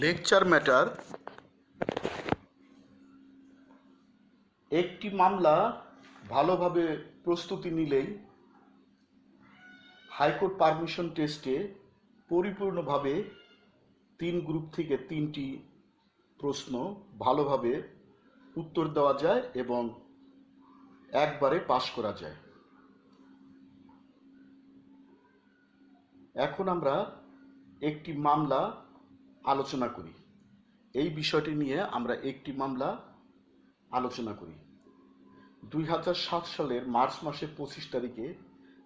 Lecture matter একটি মামলা ভালোভাবে প্রস্তুতি নিলেই হাইকোর্ট পারমিশন টেস্টে পরিপূর্ণভাবে তিন গ্রুপ থেকে তিনটি প্রশ্ন ভালোভাবে উত্তর দেওয়া যায় এবং একবারে পাশ করা যায়। এখন আমরা একটি মামলা আলোচনা করি। এই বিষয়টি নিয়ে আমরা একটি মামলা আলোচনা করি। দুই হাজার সাত সালের মার্চ মাসের পঁচিশ তারিখে,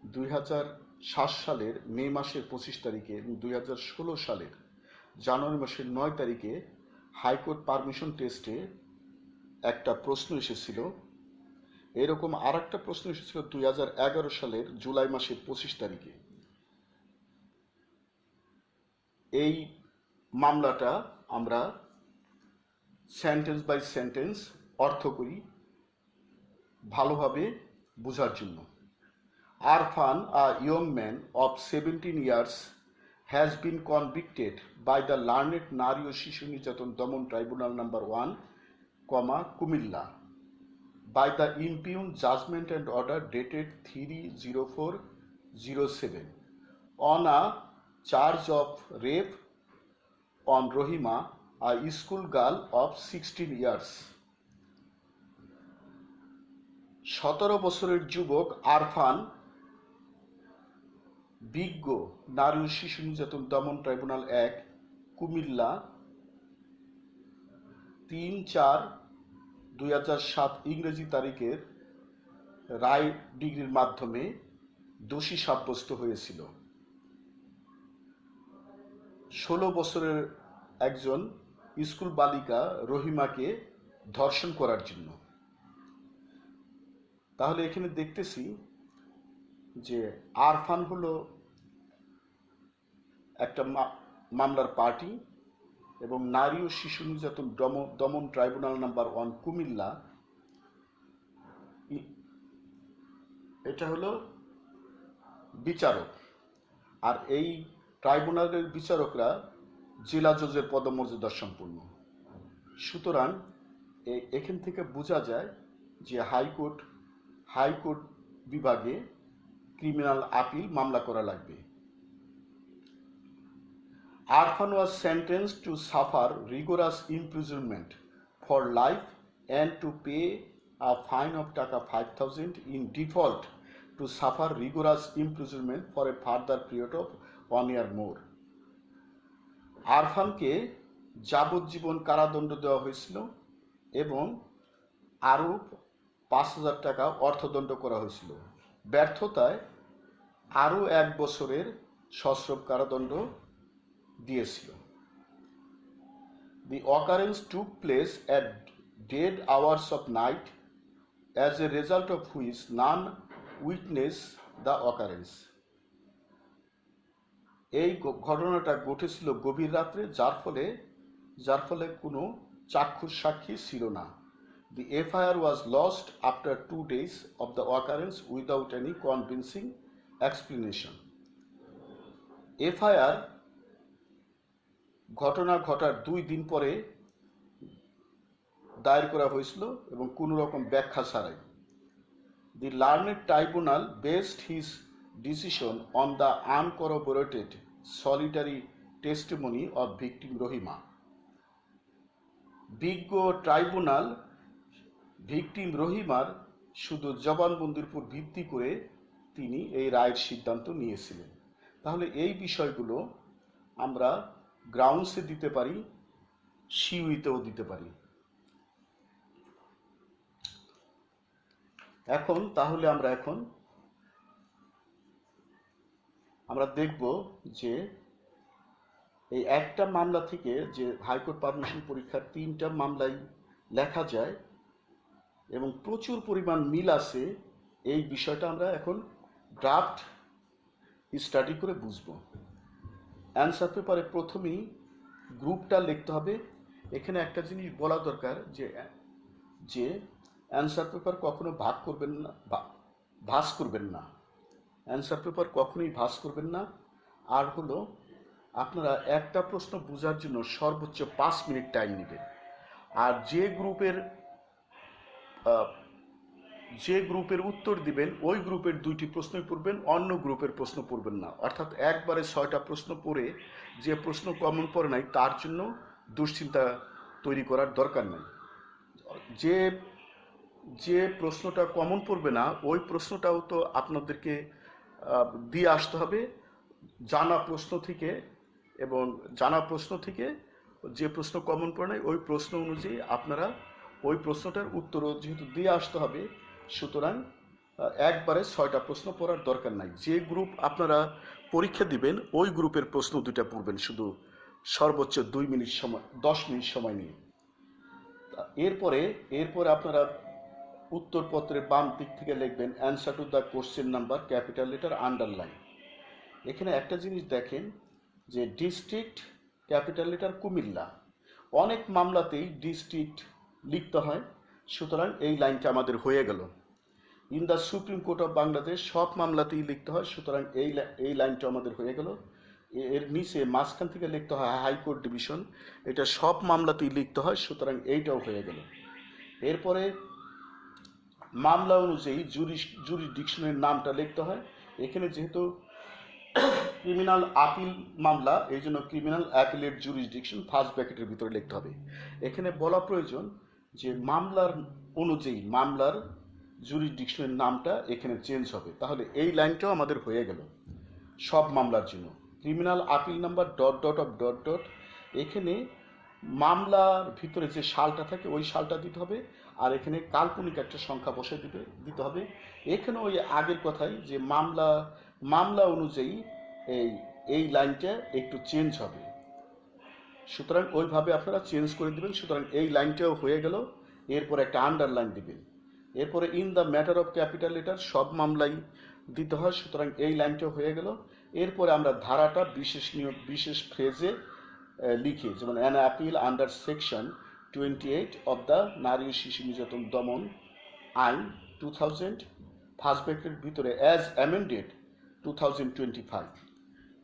দুই হাজার সাত সালের মে মাসের পঁচিশ তারিখে দুই সালের জানুয়ারি মাসের নয় তারিখে হাইকোর্ট পারমিশন টেস্টে একটা প্রশ্ন এসেছিল। এরকম আর একটা প্রশ্ন এসেছিল দুই হাজার এগারো সালের জুলাই মাসের পঁচিশ তারিখে। এই মামলাটা আমরা সেন্টেন্স বাই সেন্টেন্স অর্থ করি ভালোভাবে বোঝার জন্য। Arfan a young man of seventeen years has been convicted by the learned নারী ও শিশু নির্যাতন দমন tribunal number one comma Comilla, by the impugned judgment and order dated 30407 on a charge of rape on Rohima, a school girl of 16 years. সতেরো বছরের যুবক আরফান বিজ্ঞ নারী ও শিশু নির্যাতন দমন ট্রাইব্যুনাল এক কুমিল্লা তিন চার দুই হাজার সাত ইংরেজি তারিখের রায় ডিগ্রির মাধ্যমে দোষী সাব্যস্ত হয়েছিল ষোলো বছরের একজন স্কুল বালিকা রহিমাকে ধর্ষণ করার জন্য। তাহলে এখানে দেখতেছি যে আরফান হলো একটা মামলার পার্টি এবং নারী ও শিশু নির্যাতন দম- দমন ট্রাইব্যুনাল নাম্বার ওয়ান কুমিল্লা। এটা হলো বিচারক। আর এই ট্রাইব্যুনালের বিচারকরা জেলা জজের পদমর্যাদা সম্পূর্ণ সুতরাং এখান থেকে বোঝা যায় যে হাইকোর্ট হাইকোর্ট বিভাগে ক্রিমিনাল আপিল মামলা করা লাগবে। Arfan was sentence to suffer rigorous imprisonment for life and to pay a fine of taka five thousand in default to suffer rigorous imprisonment for a further period of one year more. আরফানকে যাবজ্জীবন কারাদণ্ড দেওয়া হয়েছিল এবং আরও পাঁচ হাজার টাকা অর্থদণ্ড করা হয়েছিল ব্যর্থতায় আরও এক বছরের সশ্রম কারাদণ্ড দিয়েছিল The occurrence took place at dead hours of night, as a result of which none witnessed the occurrence. এই ঘটনাটা ঘটেছিল গভীর রাত্রে, যার ফলে যার ফলে কোনো চাক্ষুষ সাক্ষী ছিল না। The FIR was lost after two days of the occurrence without any convincing explanation FIR ঘটনা ঘটার দুই দিন পরে দায়ের করা হয়েছিল এবং কোনো রকম ব্যাখ্যা ছাড়াই। The learned tribunal based his decision on the uncorroborated solitary testimony of victim Rahima বিজ্ঞ ট্রাইব্যুনাল ভিকটিম রহিমার শুধু জবানবন্দির উপর ভিত্তি করে তিনি এই রায়ের সিদ্ধান্ত নিয়েছিলেন। তাহলে এই বিষয়গুলো আমরা গ্রাউন্ডসে দিতে পারি, সিউইতেও দিতে পারি। এখন তাহলে আমরা এখন আমরা দেখব যে এই একটা মামলা থেকে যে হাইকোর্ট পারমিশন পরীক্ষার তিনটা মামলাই লেখা যায় এবং প্রচুর পরিমাণ মিল আছে, এই বিষয়টা আমরা এখন ড্রাফট স্টাডি করে বুঝব। অ্যান্সার পেপারে প্রথমেই গ্রুপটা লিখতে হবে। এখানে একটা জিনিস বলা দরকার যে যে অ্যান্সার পেপার কখনো ভাগ করবেন না ভা- ভাঁজ করবেন না। অ্যান্সার পেপার কখনোই ভাঁজ করবেন না। আর হলো, আপনারা একটা প্রশ্ন বোঝার জন্য সর্বোচ্চ পাঁচ মিনিট টাইম নেবেন। আর যে গ্রুপের যে গ্রুপের উত্তর দিবেন, ওই গ্রুপের দুইটি প্রশ্নই পড়বেন, অন্য গ্রুপের প্রশ্ন পড়বেন না। অর্থাৎ একবারে ছয়টা প্রশ্ন পড়ে যে প্রশ্ন কমন পড়ে নাই, তার জন্য দুশ্চিন্তা তৈরি করার দরকার নেই। যে যে প্রশ্নটা কমন পড়বে না, ওই প্রশ্নটাও তো আপনাদেরকে দিয়ে আসতে হবে জানা প্রশ্ন থেকে এবং জানা প্রশ্ন থেকে যে প্রশ্ন কমন পড়ে নাই, ওই প্রশ্ন অনুযায়ী আপনারা ওই প্রশ্নটার উত্তরও যেহেতু দিয়ে আসতে হবে, সুতরাং একবারে ছয়টা প্রশ্ন পড়ার দরকার নাই। যে গ্রুপ আপনারা পরীক্ষা দিবেন, ওই গ্রুপের প্রশ্ন দুইটা পড়বেন শুধু সর্বোচ্চ দুই মিনিট সময়, দশ মিনিট সময় নিয়ে। এরপরে এরপরে আপনারা উত্তরপত্রের বাম দিক থেকে লিখবেন answer to the question number capital letter underline এখানে একটা জিনিস দেখেন যে ডিস্ট্রিক্ট ক্যাপিটাল লেটার কুমিল্লা। অনেক মামলাতেই ডিস্ট্রিক্ট লিখতে হয়, সুতরাং এই লাইনটা আমাদের হয়ে গেল। In the supreme court of Bangladesh সব মামলাতেই লিখতে হয়, সুতরাং এই এই লাইনটা আমাদের হয়ে গেল। এর নিচে মাঝখান থেকে লিখতে হয় হাইকোর্ট ডিভিশন এটা সব মামলাতেই লিখতে হয়, সুতরাং এইটাও হয়ে গেল। এরপরে মামলা অনুযায়ী জুরি জুরিডিকশনের নামটা লিখতে হয়। এখানে যেহেতু ক্রিমিনাল আপিল মামলা, এই জন্য ক্রিমিনাল অ্যাপিলেট জুরিসডিকশন ফার্স্ট ব্র্যাকেটের ভিতরে লিখতে হবে। এখানে বলা প্রয়োজন যে মামলার অনুযায়ী মামলার জুরি জুরিসডিকশনের নামটা এখানে চেঞ্জ হবে। তাহলে এই লাইনটাও আমাদের হয়ে গেল সব মামলার জন্য। Criminal appeal number dot dot of dot dot এখানে মামলার ভিতরে যে সালটা থাকে, ওই সালটা দিতে হবে। আর এখানে কাল্পনিক একটা সংখ্যা বসে দিতে দিতে হবে। এখানে ওই আগের কথাই যে মামলা মামলা অনুযায়ী এই এই লাইনটা একটু চেঞ্জ হবে। সুতরাং ওইভাবে আপনারা চেঞ্জ করে দিবেন। সুতরাং এই লাইনটাও হয়ে গেল। এরপর একটা আন্ডারলাইন দিবেন। এরপরে in the matter of capital letter সব মামলাই দিতে হয়। সুতরাং এই লাইনটাও হয়ে গেল। এরপরে আমরা ধারাটা বিশেষ নিয়ম, বিশেষ ফ্রেজে লিখি, যেমন an appeal under section twenty eight of the নারী শিশু নির্যাতন দমন আইন টু থাউজেন্ড ফার্স্ট ব্র্যাকেটের ভিতরে as amended two thousand twenty five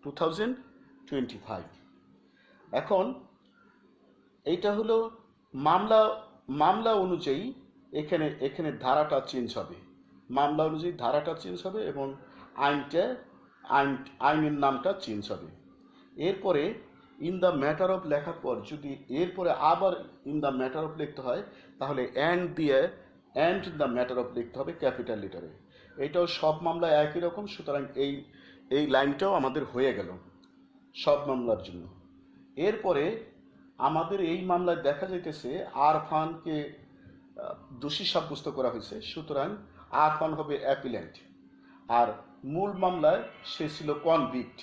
two thousand twenty five এখন, এইটা হলো মামলা মামলা অনুযায়ী এখানে এখানে ধারাটা চেঞ্জ হবে। মামলা অনুযায়ী ধারাটা চেঞ্জ হবে এবং আইনটা, আইন, আইনের নামটা চেঞ্জ হবে। এরপরে ইন দ্য ম্যাটার অফ লেখার পর যদি এরপরে আবার ইন দ্য ম্যাটার অফ লিখতে হয়, তাহলে অ্যান্ড দিয়ে অ্যান্ড দ্য ম্যাটার অফ লিখতে হবে ক্যাপিটাল লিটারে এটাও সব মামলায় একই রকম, সুতরাং এই এই লাইনটাও আমাদের হয়ে গেল সব মামলার জন্য। এরপরে আমাদের এই মামলায় দেখা যাইতেছে আরফানকে দোষী সাব্যস্ত করা হয়েছে, সুতরাং আরফান হবে অ্যাপিল্যান্ট আর মূল মামলায় সে ছিল কনভিক্ট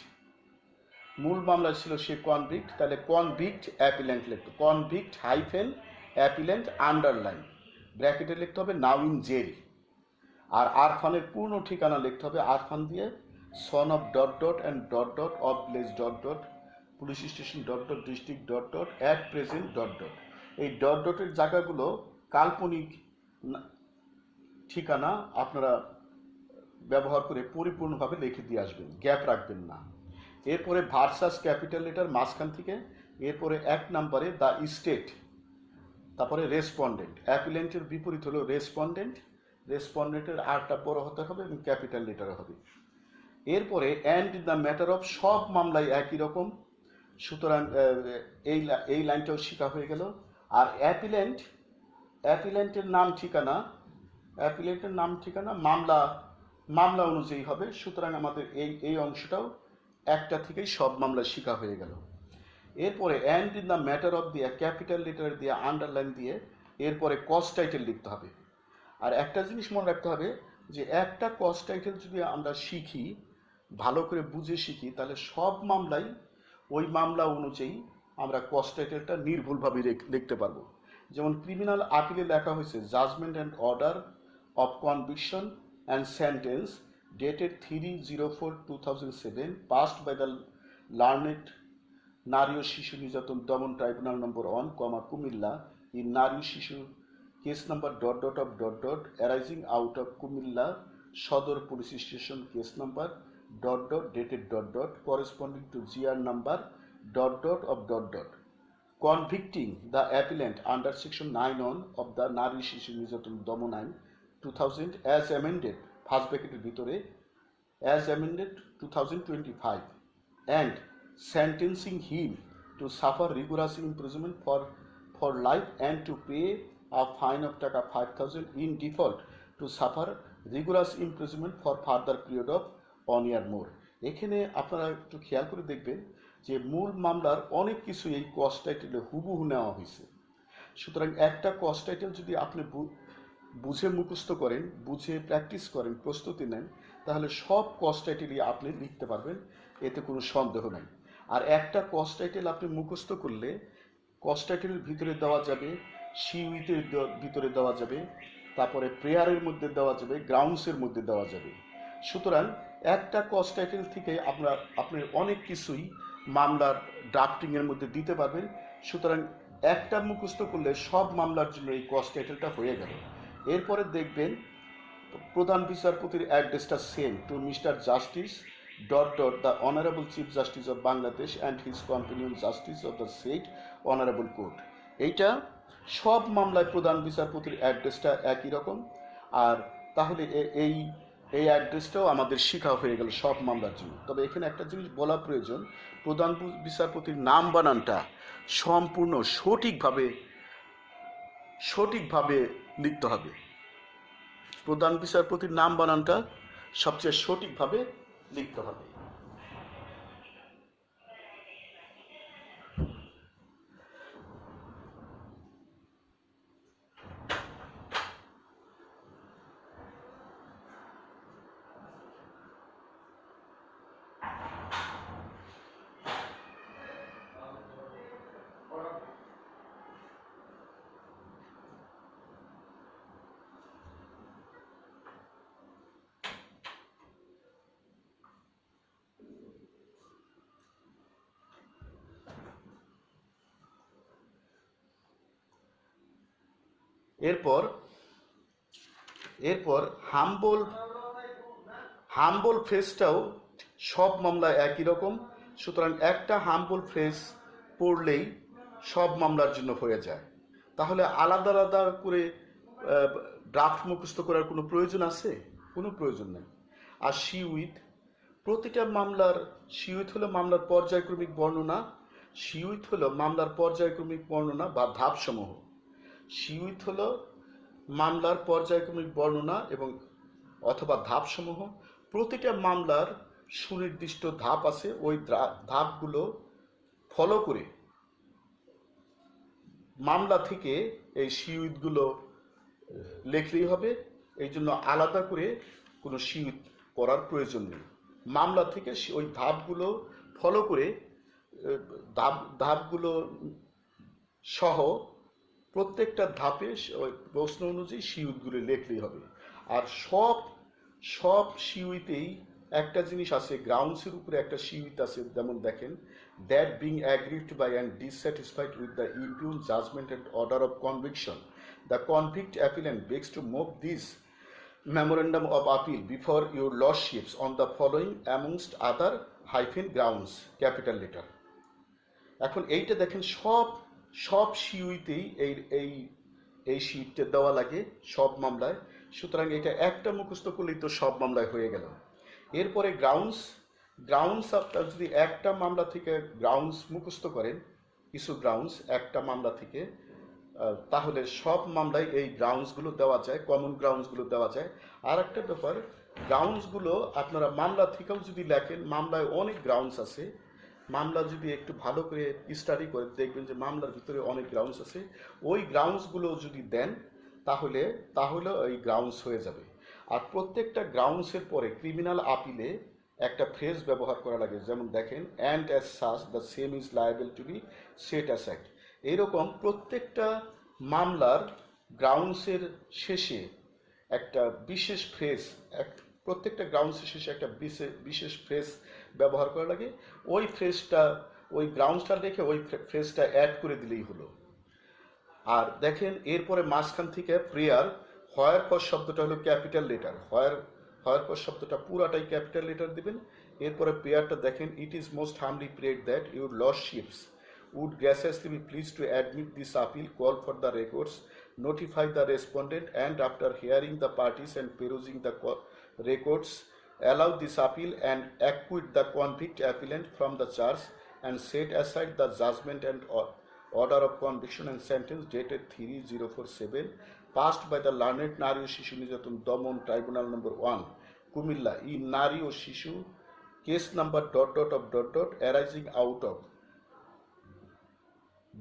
মূল মামলা ছিল সে কনভিক্ট তাহলে কনভিক্ট অ্যাপিল্যান্ট লিখতে কনভিক্ট হাইফেন অ্যাপিল্যান্ট আন্ডারলাইন ব্র্যাকেটে লিখতে হবে নাও ইন জেল আর আরফানের পূর্ণ ঠিকানা লিখতে হবে আরফান দিয়ে son of dot dot and dot dot of place dot dot police station dot dot district dot dot at present dot dot এই ডট ডটের জায়গাগুলো কাল্পনিক ঠিকানা আপনারা ব্যবহার করে পরিপূর্ণভাবে লিখে দিয়ে আসবেন, গ্যাপ রাখবেন না। এরপরে ভার্সাস ক্যাপিটাল লেটার মাঝখান থেকে, এরপরে এক নাম্বারে দ্য স্টেট, তারপরে রেসপন্ডেন্ট। অ্যাপিলেন্টের বিপরীত হলো রেসপন্ডেন্ট। রেসপন্ডেন্টের আরটা বড় হতে হবে এবং ক্যাপিটাল লেটার হবে। এরপরে অ্যান্ড দ্য ম্যাটার অফ সব মামলায় একই রকম। সুতরাং এই এই লাইনটাও শিকা হয়ে গেল। আর অ্যাপিলেন্ট, অ্যাপিলেন্টের নাম ঠিকানা, অ্যাপিলেন্টের নাম ঠিকানা মামলা মামলা অনুযায়ী হবে। সুতরাং আমাদের এই এই অংশটাও একটা থেকেই সব মামলা শিখা হয়ে গেল। এরপরে and in the matter of দিয়ে ক্যাপিটাল লেটার দিয়ে আন্ডারলাইন দিয়ে এরপরে কস্ট টাইটেল লিখতে হবে। আর একটা জিনিস মনে রাখতে হবে যে একটা কস্ট টাইটেল যদি আমরা শিখি, ভালো করে বুঝে শিখি, তাহলে সব মামলাই ওই মামলা অনুযায়ী আমরা কস্ট টাইটেলটা নির্ভুলভাবে লিখতে পারব। যেমন ক্রিমিনাল আপিলে লেখা হয়েছে judgment and order of conviction and sentence thousand seven passed by the learned নারী ও শিশু নির্যাতন দমন tribunal number one comma Comilla in নারী শিশু case number dot dot of dot dot arising out of Comilla Sadar police station case number dot dot dated dot dot corresponding to GR number dot dot of dot dot convicting the appellant under section 9 on of the নারী শিশু নির্যাতন দমন আইন two thousand as amended first ব্র্যাকেটের ভিতরে as amended two thousand twenty five and sentencing him to suffer rigorous imprisonment for for life and to pay a fine of taka five thousand in default to suffer rigorous imprisonment for further period of one year more এখানে আপনারা একটু খেয়াল করে দেখবেন যে মূল মামলার অনেক কিছু এই কস্ট টাইটেলে হুবহু নেওয়া হয়েছে। সুতরাং একটা কস্ট টাইটেল যদি আপনি বুঝে মুখস্থ করেন, বুঝে প্র্যাকটিস করেন, প্রস্তুতি নেন, তাহলে সব কস্ট টাইটেলই আপনি লিখতে পারবেন, এতে কোনো সন্দেহ নাই। আর একটা কস্ট টাইটেল আপনি মুখস্থ করলে কস্ট টাইটেলের ভিতরে দেওয়া যাবে সিউইতের ভিতরে দেওয়া যাবে, তারপরে প্রেয়ারের মধ্যে দেওয়া যাবে গ্রাউন্ডসের মধ্যে দেওয়া যাবে। সুতরাং একটা কস্ট টাইটেল থেকে আপনার, আপনি অনেক কিছুই মামলার ড্রাফটিংয়ের মধ্যে দিতে পারবেন। সুতরাং একটা মুখস্থ করলে সব মামলার জন্য এই কস্ট টাইটেলটা হয়ে গেল। এরপরে দেখবেন প্রধান বিচারপতির অ্যাড্রেসটা same to mister justice dot dot the honourable chief justice of Bangladesh and his companion justice of the said honourable court এইটা সব মামলায় প্রধান বিচারপতির অ্যাড্রেসটা একই রকম। আর তাহলে এই এই অ্যাড্রেসটাও আমাদের শেখা হয়ে গেল সব মামলার জন্য। তবে এখানে একটা জিনিস বলা প্রয়োজন, প্রধান বিচারপতির নাম বানানটা সম্পূর্ণ সঠিকভাবে সঠিকভাবে লিখতে হবে। প্রধান বিচারপতির নাম বানানটা সবচেয়ে সঠিকভাবে লিখতে হবে। এরপর এরপর হাম্বল হাম্বল ফ্রেজটাও সব মামলায় একই রকম। সুতরাং একটা হাম্বল ফ্রেজ পড়লেই সব মামলার জন্য হয়ে যায়। তাহলে আলাদা আলাদা করে ড্রাফট মুখস্থ করার কোনো প্রয়োজন আছে? কোনো প্রয়োজন নেই। আর সি উইথ প্রতিটা মামলার সিউইথ হলো মামলার পর্যায়ক্রমিক বর্ণনা। সিউইথ হলো মামলার পর্যায়ক্রমিক বর্ণনা বা ধাপসমূহ। সিউইথ হলো মামলার পর্যায়ক্রমিক বর্ণনা এবং অথবা ধাপসমূহ। প্রতিটা মামলার সুনির্দিষ্ট ধাপ আছে। ওই ধাপগুলো ফলো করে মামলা থেকে এই সিউইথগুলো লেখলেই হবে। এই জন্য আলাদা করে কোনো সিউইথ করার প্রয়োজন নেই। মামলা থেকে ওই ধাপগুলো ফলো করে ধাপ, ধাপগুলো সহ প্রত্যেকটা ধাপে প্রশ্ন অনুযায়ী সিউইথগুলো লেখলেই হবে। আর সব সব সিউইতেই একটা জিনিস আছে, গ্রাউন্ডসের উপরে একটা সিউইত আছে, যেমন দেখেন that being aggrieved by and dissatisfied with the impugned judgment and order of conviction the convict appellant begs to move this memorandum of appeal before your lordships on the following amongst other hyphen grounds, capital letter. এখন এইটা দেখেন, সব সব সিউইতেই এই এই এই সিটটা দেওয়া লাগে সব মামলায়। সুতরাং এটা একটা মুখস্থ করলেই তো সব মামলায় হয়ে গেল। এরপরে গ্রাউন্ডস গ্রাউন্ডস আপনার যদি একটা মামলা থেকে গ্রাউন্ডস মুখস্থ করেন, কিছু গ্রাউন্ডস একটা মামলা থেকে তাহলে সব মামলায় এই গ্রাউন্ডসগুলো দেওয়া যায় কমন গ্রাউন্ডসগুলো দেওয়া যায়। আর একটা ব্যাপার গ্রাউন্ডসগুলো আপনারা মামলা থেকেও যদি লেখেন, মামলায় অনেক গ্রাউন্ডস আছে মামলা যদি একটু ভালো করে স্টাডি করে দেখবেন যে মামলার ভিতরে অনেক গ্রাউন্ডস আছে। ওই গ্রাউন্ডসগুলো যদি দেন, তাহলে তাহলে ওই গ্রাউন্ডস হয়ে যাবে। আর প্রত্যেকটা গ্রাউন্ডসের পরে ক্রিমিনাল আপিলে একটা ফ্রেজ ব্যবহার করা লাগে। যেমন দেখেন and as such the same is liable to be set aside এইরকম প্রত্যেকটা মামলার গ্রাউন্ডসের শেষে একটা বিশেষ ফ্রেজ এক, প্রত্যেকটা গ্রাউন্ডসের শেষে একটা বিশে- বিশেষ ফ্রেজ ব্যবহার করা লাগে ওই ফ্রেজটা ওই গ্রাউন্ডসটা দেখে ওই ফ্রেজটা অ্যাড করে দিলেই হলো। আর দেখেন এরপরে মাঝখান থেকে প্রেয়ার হয়ার পর শব্দটা হলো ক্যাপিটাল লেটার হয়ার হয়ার পর শব্দটা পুরাটাই ক্যাপিটাল লেটার দিবেন। এরপরে প্রেয়ারটা দেখেন it is most humbly prayed that your lordships would graciously be pleased to admit this appeal, call for the records, notify the respondent, and after hearing the parties and perusing the co- records, allow this appeal and acquit the convict appellant from the charge and set aside the judgment and order of conviction and sentence dated 3047 passed by the learned Nari ও শিশু নির্যাতন দমন tribunal number one Comilla ই Nari case number dot dot of dot dot arising out of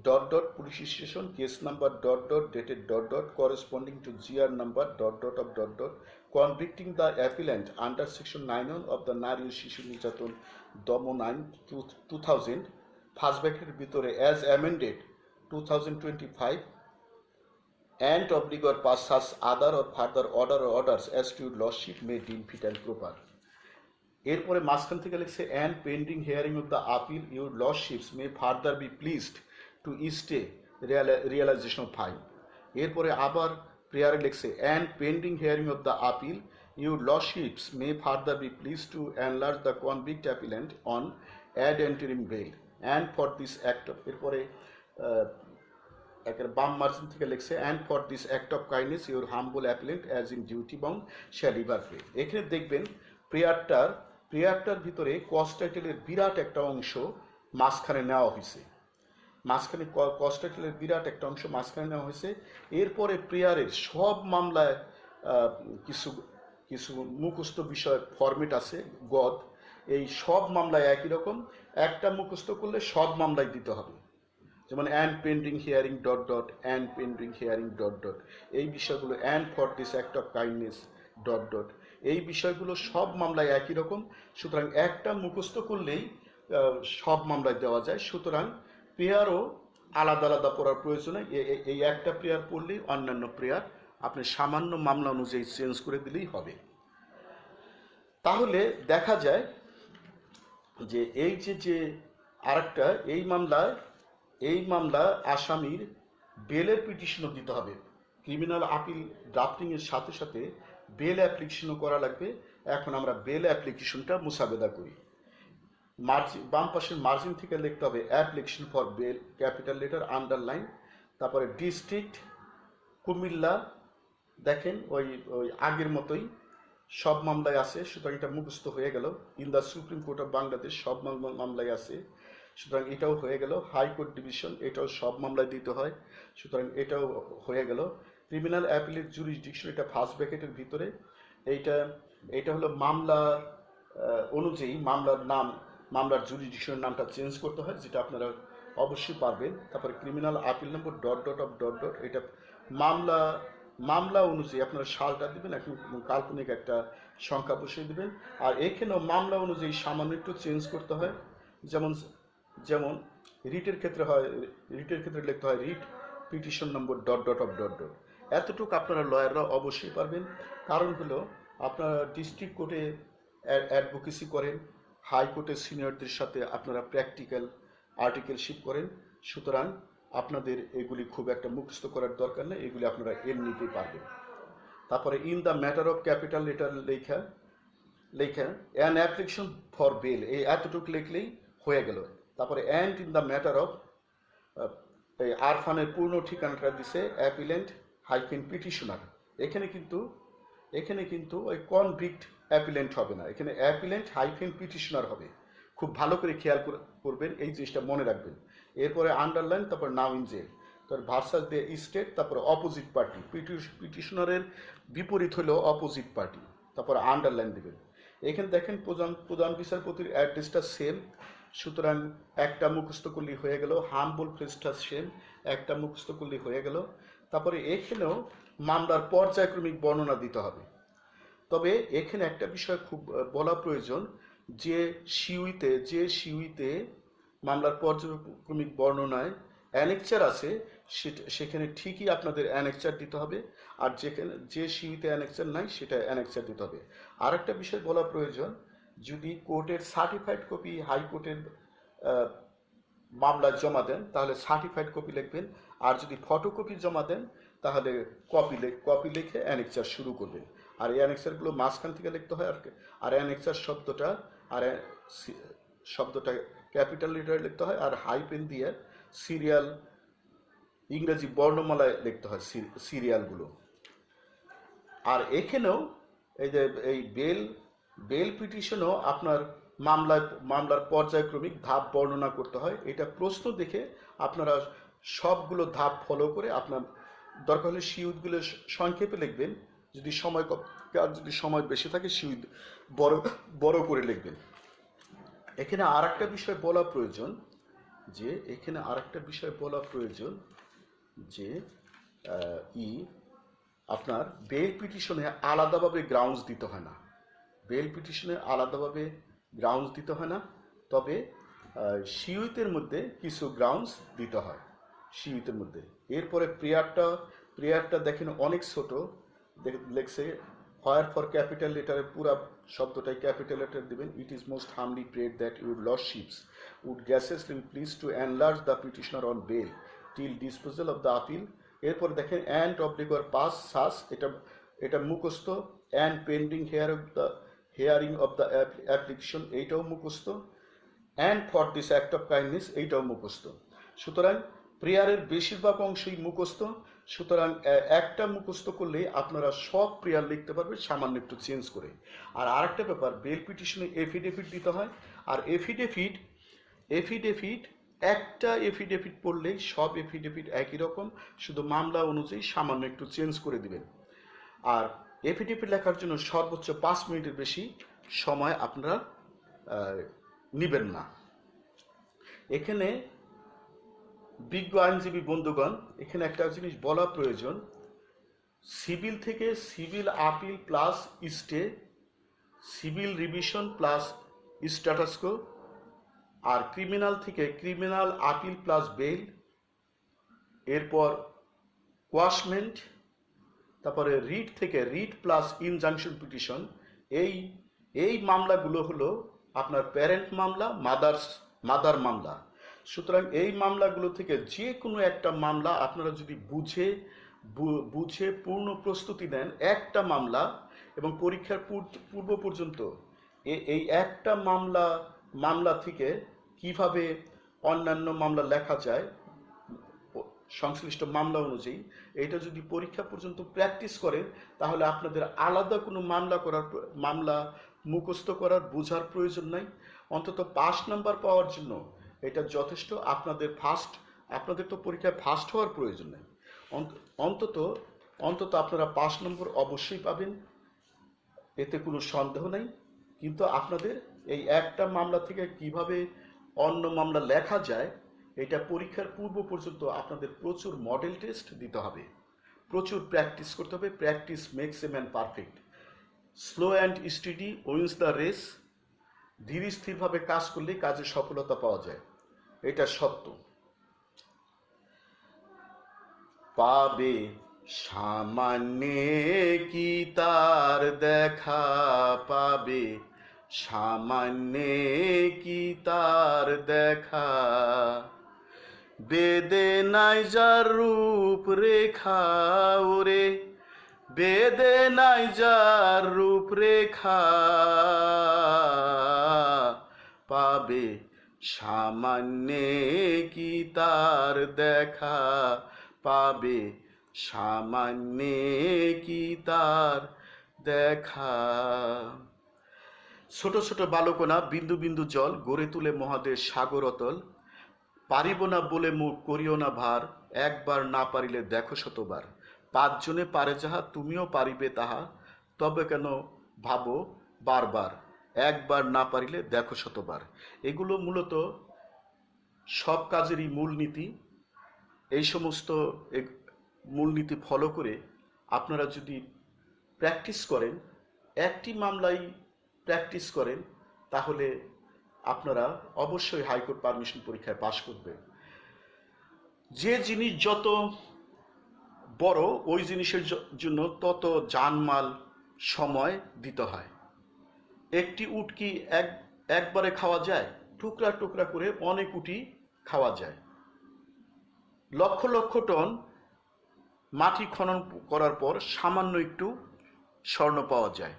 dot dot police station case number dot dot dated dot dot corresponding to GR number dot dot of dot dot convicting the appellant under section nine one of the নারী শিশু নির্যাতন দমন nine two two thousand first ব্যাকের ভিতরে as amended two thousand twenty five and oblige or passes other or further order or as to lordship may deem fit and proper এরপরে মাঝখান থেকে লিখছে and pending hearing of the appeal your lordships may further be pleased to stay realization of fine এরপরে আবার প্রেয়ারে লিখছে and pending hearing of the appeal your lordships may further be please to enlarge the convict appellant on ad interim bail and for this act of এরপরে একের বাম margin থেকে লিখছে and for this act of kindness your humble appellant as in duty bound shall ever এখানে দেখবেন প্রেয়ারটার প্রেয়ারটার ভিতরে cost টাইটেলের বিরাট একটা অংশ মাঝখানে নেওয়া হয়েছে। মাঝখানে কস্ট টাইটেলের বিরাট একটা অংশ মাঝখানে নেওয়া হয়েছে। এরপরে প্রেয়ারের সব মামলায় কিছু কিছু মুখস্থ বিষয় ফরম্যাট আছে, গদ। এই সব মামলায় একই রকম। একটা মুখস্থ করলে সব মামলায় দিতে হবে। যেমন and pending hearing dot dot and pending hearing dot dot এই বিষয়গুলো and for this act of kindness dot dot এই বিষয়গুলো সব মামলায় একই রকম। সুতরাং একটা মুখস্থ করলেই সব মামলায় দেওয়া যায়। সুতরাং প্রেয়ারও আলাদা আলাদা পড়ার প্রয়োজন এই একটা প্রেয়ার পড়লেই অন্যান্য প্রেয়ার আপনি সামান্য মামলা অনুযায়ী চেঞ্জ করে দিলেই হবে। তাহলে দেখা যায় যে এই যে যে আরেকটা, এই মামলায়, এই মামলা আসামির বেলের পিটিশনও দিতে হবে। ক্রিমিনাল আপিল ড্রাফটিং এর সাথে সাথে বেল অ্যাপ্লিকেশনও করা লাগবে। এখন আমরা বেল অ্যাপ্লিকেশনটা মুসাবেদা করি। মার্জিন, বাম পাশের মার্জিন থেকে লিখতে হবে application for bail, capital letter, underline, তারপরে ডিস্ট্রিক্ট, কুমিল্লা, দেখেন ওই ওই আগের মতোই সব মামলায় আছে, সুতরাং এটা মুখস্থ হয়ে গেল। In the Supreme Court of Bangladesh সব মামলায় আছে, সুতরাং এটাও হয়ে গেল। হাইকোর্ট ডিভিশন, এটাও সব মামলায় দিতে হয়, সুতরাং এটাও হয়ে গেল। ক্রিমিনাল অ্যাপিলেট জুরিসডিকশন, এটা ফার্স্ট ব্র্যাকেটের ভিতরে। এইটা, এটা হলো মামলা অনুযায়ী মামলার নাম মামলার জুরিসডিকশনের নামটা চেঞ্জ করতে হয়, যেটা আপনারা অবশ্যই পারবেন। তারপরে criminal appeal number dot dot of dot dot এটা মামলা মামলা অনুযায়ী আপনারা সালটা দিবেন এখন কাল্পনিক একটা সংখ্যা বসিয়ে দেবেন। আর এখানেও মামলা অনুযায়ী সামান্য একটু চেঞ্জ করতে হয়। যেমন যেমন রিটের ক্ষেত্রে হয়, রিটের ক্ষেত্রে লিখতে হয় writ petition number dot dot of dot dot এতটুকু আপনারা লয়াররা অবশ্যই পারবেন। কারণ হলো, আপনারা ডিস্ট্রিক্ট কোর্টে অ্যাডভোকেসি করেন হাইকোর্টের সিনিয়রদের সাথে আপনারা প্র্যাকটিক্যাল আর্টিকেলশিপ করেন। সুতরাং আপনাদের এগুলি খুব একটা মুখস্থ করার দরকার নেই, এগুলি আপনারা এমনিতেই পারবেন। তারপরে in the matter of capital letter লেখা লেখা অ্যান অ্যাপ্লিকেশন ফর বেল এই এতটুকু লিখলেই হয়ে গেল। তারপরে and in the matter of এই আরফানের পূর্ণ ঠিকানাটা দিছে অ্যাপিলেন্ট হাইফেন পিটিশনার এখানে কিন্তু এখানে কিন্তু ওই কনভিক্ট অ্যাপিলেন্ট হবে না। এখানে অ্যাপিলেন্ট হাইফেন পিটিশনার হবে। খুব ভালো করে খেয়াল করবেন, এই জিনিসটা মনে রাখবেন। এরপরে আন্ডারলাইন তারপর নাও ইন জেল তারপর ভার্সাস দ্য স্টেট তারপর অপোজিট পার্টি পিটিশনারের বিপরীত হলো অপোজিট পার্টি তারপর আন্ডারলাইন দেবেন। এখানে দেখেন প্রধান প্রধান বিচারপতির অ্যাড্রেসটা সেম সুতরাং একটা মুখস্থ করলেই হয়ে গেল। হামবুল ফ্রেসটা সেম একটা মুখস্থ করলেই হয়ে গেল। তারপরে এখানেও মামলার পর্যায়ক্রমিক বর্ণনা দিতে হবে। তবে এখানে একটা বিষয় খুব বলা প্রয়োজন, যে সিউইতে যে সিউইতে মামলার পর্যায়ক্রমিক বর্ণনায় অ্যানেকচার আছে সেখানে ঠিকই আপনাদের অ্যানেকচার দিতে হবে, আর যেখানে, যে সিউইতে অ্যানেকচার নাই, সেটা অ্যানেকচার দিতে হবে। আর একটা বিষয় বলা প্রয়োজন, যদি কোর্টের সার্টিফাইড কপি হাইকোর্টের মামলা জমা দেন, তাহলে সার্টিফাইড কপি লিখবেন, আর যদি ফটোকপি জমা দেন তাহলে কপি লেখ কপি লিখে অ্যানেকচার শুরু করবেন আর এই অ্যানেকচারগুলো মাঝখান থেকে লিখতে হয় আর আর অ্যানেকচার শব্দটা, আর শব্দটা ক্যাপিটাল লেটারে লিখতে হয় আর হাই পেন দিয়ে সিরিয়াল ইংরেজি বর্ণমালায় লিখতে হয় সিরিয়ালগুলো আর এখানেও এই যে, এই বেল বেল পিটিশনও আপনার মামলায়, মামলার পর্যায়ক্রমিক ধাপ বর্ণনা করতে হয়। এটা প্রশ্ন দেখে আপনারা সবগুলো ধাপ ফলো করে আপনার দরকার হলে সিউদগুলো সংক্ষেপে লিখবেন যদি সময় আর যদি সময় বেশি থাকে সিউদ বড় বড় করে লিখবেন। এখানে আর একটা বিষয় বলা প্রয়োজন যে এখানে আর একটা বিষয় বলা প্রয়োজন যে ই আপনার বেল পিটিশনে আলাদাভাবে গ্রাউন্ডস দিতে হয় না। বেল পিটিশনে আলাদাভাবে গ্রাউন্ডস দিতে হয় না তবে আহ, সিউইতের মধ্যে কিছু গ্রাউন্ডস দিতে হয়। সিউইতের মধ্যে। এরপরে প্রেয়ারটা প্রেয়ারটা দেখেন অনেক ছোট। লেখছে হোয়ার ফর ক্যাপিটাল লেটারে পুরা শব্দটাই ক্যাপিটাল লেটার দিবেন। It is most humbly prayed that your lordships would gracious please to enlarge the petitioner on bail till disposal of the appeal এরপর দেখেন অ্যান্ড অব অবলিগর পাস সাস এটা এটা মুখস্থ। And pending hear of the hearing of the application এইটাও মুখস্থ। And for this act of kindness এইটাও মুখস্থ। সুতরাং প্রেয়ারের বেশিরভাগ অংশই মুখস্থ। সুতরাং একটা মুখস্থ করলেই আপনারা সব প্রেয়ার লিখতে পারবেন, সামান্য একটু চেঞ্জ করে। আর আরেকটা ব্যাপার, বেল পিটিশনে এফিডেভিট দিতে হয়। আর এফিডেভিট এফিডেভিট একটা এফিডেভিট পড়লেই সব এফিডেভিট একই রকম, শুধু মামলা অনুযায়ী সামান্য একটু চেঞ্জ করে দিবেন। আর এফিডেভিট লেখার জন্য সর্বোচ্চ পাঁচ মিনিটের বেশি সময় আপনারা নিবেন না। এখানে বিজ্ঞ আইনজীবী বন্ধুগণ, এখানে একটা জিনিস বলা প্রয়োজন। সিভিল থেকে civil appeal plus stay civil revision plus status quo, আর ক্রিমিনাল থেকে ক্রিমিনাল আপিল প্লাস বেল এরপর কোয়াশমেন্ট, তারপরে রিট থেকে রিট প্লাস ইনজাংশন পিটিশন, এই এই মামলাগুলো হলো আপনার প্যারেন্ট মামলা, মাদার্স, মাদার মামলা। সুতরাং এই মামলাগুলো থেকে যে কোনো একটা মামলা আপনারা যদি বুঝে বুঝে পূর্ণ প্রস্তুতি নেন, একটা মামলা এবং পরীক্ষার পূর্ব পর্যন্ত এই একটা মামলা মামলা থেকে কীভাবে অন্যান্য মামলা লেখা যায় সংশ্লিষ্ট মামলা অনুযায়ী এটা যদি পরীক্ষা পর্যন্ত প্র্যাকটিস করেন, তাহলে আপনাদের আলাদা কোনো মামলা করার মামলা মুখস্থ করার বোঝার প্রয়োজন নাই। অন্তত পাস নাম্বার পাওয়ার জন্য এটা যথেষ্ট। আপনাদের ফার্স্ট আপনাদের তো পরীক্ষায় ফার্স্ট হওয়ার প্রয়োজন নেই। অন্তত অন্তত আপনারা পাস নম্বর অবশ্যই পাবেন। এতে কোনো সন্দেহ নেই। কিন্তু আপনাদের এই একটা মামলা থেকে কীভাবে অন্য মামলা লেখা যায়, এটা পরীক্ষার পূর্ব পর্যন্ত আপনাদের প্রচুর মডেল টেস্ট দিতে হবে। প্রচুর প্র্যাকটিস করতে হবে। Practice makes a man perfect slow and steady wins the race ধীর স্থিরভাবে কাজ করলে কাজে সফলতা পাওয়া যায়। এটা সত্য। পাবে সামান্যে কি তার দেখা পাবে? সামান্যে কি তার দেখা? বেদে নাই যার রূপ রেখা ওরে বেদে নাই যার রূপ রেখা পাবে সামান্যে কি তার দেখা? পাবে সামান্যে কি তার দেখা? ছোট ছোট বালকনা বিন্দু বিন্দু জল গড়ে তুলে মহাদেশ সাগর অতল। পারিব না বলে মুখ করিও না ভার, একবার না পারিলে দেখো শতবার। পাঁচজনে পারে যাহা, তুমিও পারিবে তাহা। তবে কেন ভাবো বারবার, একবার না পারিলে দেখো শতবার। এগুলো মূলত সব কাজেরই মূলনীতি এই সমস্ত মূলনীতি ফলো করে আপনারা যদি প্র্যাকটিস করেন, একটি মামলাই প্র্যাকটিস করেন, তাহলে আপনারা অবশ্যই হাইকোর্ট পারমিশন পরীক্ষায় পাশ করবেন। যে জিনিস যত বড় ওই জিনিসের জন্য তত জানমাল সময় দিতে হয়। একটি উটকি এক, একবারে খাওয়া যায়, টুকরা টুকরা করে অনেক উটি খাওয়া যায়। লক্ষ লক্ষ টন মাটি খনন করার পর সামান্য একটু স্বর্ণ পাওয়া যায়।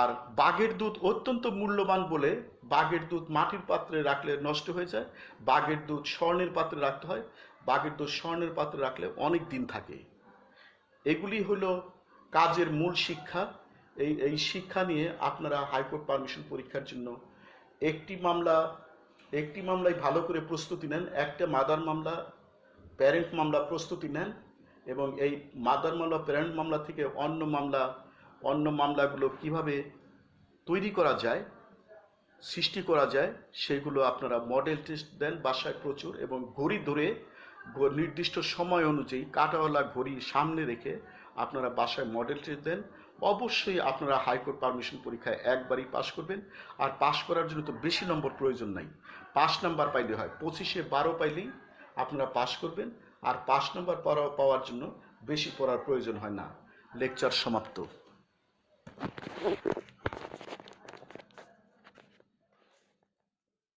আর বাঘের দুধ অত্যন্ত মূল্যবান বলে বাঘের দুধ মাটির পাত্রে রাখলে নষ্ট হয়ে যায়, বাঘের দুধ স্বর্ণের পাত্রে রাখতে হয় বাঘের দুধ স্বর্ণের পাত্রে রাখলে অনেক দিন থাকে। এগুলি হলো কাজের মূল শিক্ষা। এই এই শিক্ষা নিয়ে আপনারা হাইকোর্ট পারমিশন পরীক্ষার জন্য একটি মামলা, একটি মামলায় ভালো করে প্রস্তুতি নেন। একটা মাদার মামলা প্যারেন্ট মামলা প্রস্তুতি নেন এবং এই মাদার মামলা প্যারেন্ট মামলা থেকে অন্য মামলা, অন্য মামলাগুলো কীভাবে তৈরি করা যায়, সৃষ্টি করা যায়, সেগুলো আপনারা মডেল টেস্ট দেন বাসায় প্রচুর এবং ঘড়ি ধরে নির্দিষ্ট সময় অনুযায়ী কাটাওয়ালা ঘড়ি সামনে রেখে আপনারা বাসায় মডেল দেন। অবশ্যই আপনারা হাইকোর্ট পারমিশন পরীক্ষায় একবারই পাশ করবেন। আর পাশ করার জন্য তো বেশি নম্বর প্রয়োজন নাই। পাঁচ নাম্বার পাইলে হয়, পঁচিশে বারো পাইলেই আপনারা পাশ করবেন। আর পাঁচ নম্বর পাওয়া- পাওয়ার জন্য বেশি পড়ার প্রয়োজন হয় না। লেকচার সমাপ্ত।